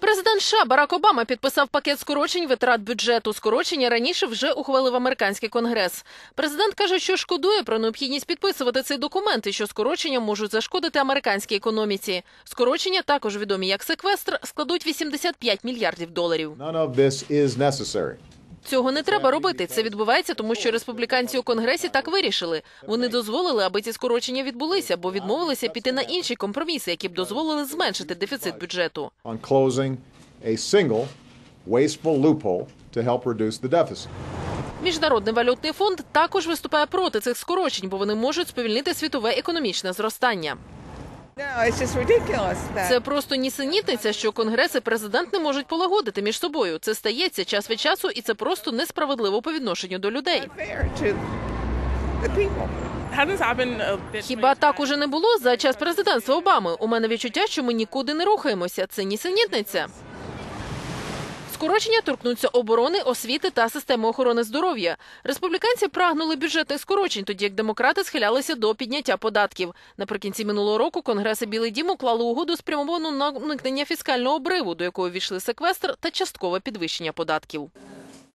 Президент США Барак Обама підписав пакет скорочень витрат бюджету. Скорочення раніше вже ухвалив американський конгрес. Президент каже, що шкодує про необхідність підписувати цей документ і що скорочення можуть зашкодити американській економіці. Скорочення, також відомі як секвестр, складуть 85 мільярдів доларів. Цього не треба робити. Це відбувається, тому що республіканці у конгресі так вирішили. Вони дозволили, аби ці скорочення відбулися, бо відмовилися піти на інші компроміси, які б дозволили зменшити дефіцит бюджету. Міжнародний валютний фонд також виступає проти цих скорочень, бо вони можуть сповільнити світове економічне зростання. Це просто нісенітниця, що конгрес і президент не можуть полагодити між собою. Це стається час від часу, і це просто несправедливо по відношенню до людей. Хіба так уже не було за час президентства Обами? У мене відчуття, що ми нікуди не рухаємося. Це нісенітниця. Скорочення торкнуться оборони, освіти та системи охорони здоров'я. Республіканці прагнули бюджетних скорочень, тоді як демократи схилялися до підняття податків. Наприкінці минулого року Конгрес і Білий Дім уклали угоду спрямовану на уникнення фіскального обриву, до якого війшли секвестр та часткове підвищення податків.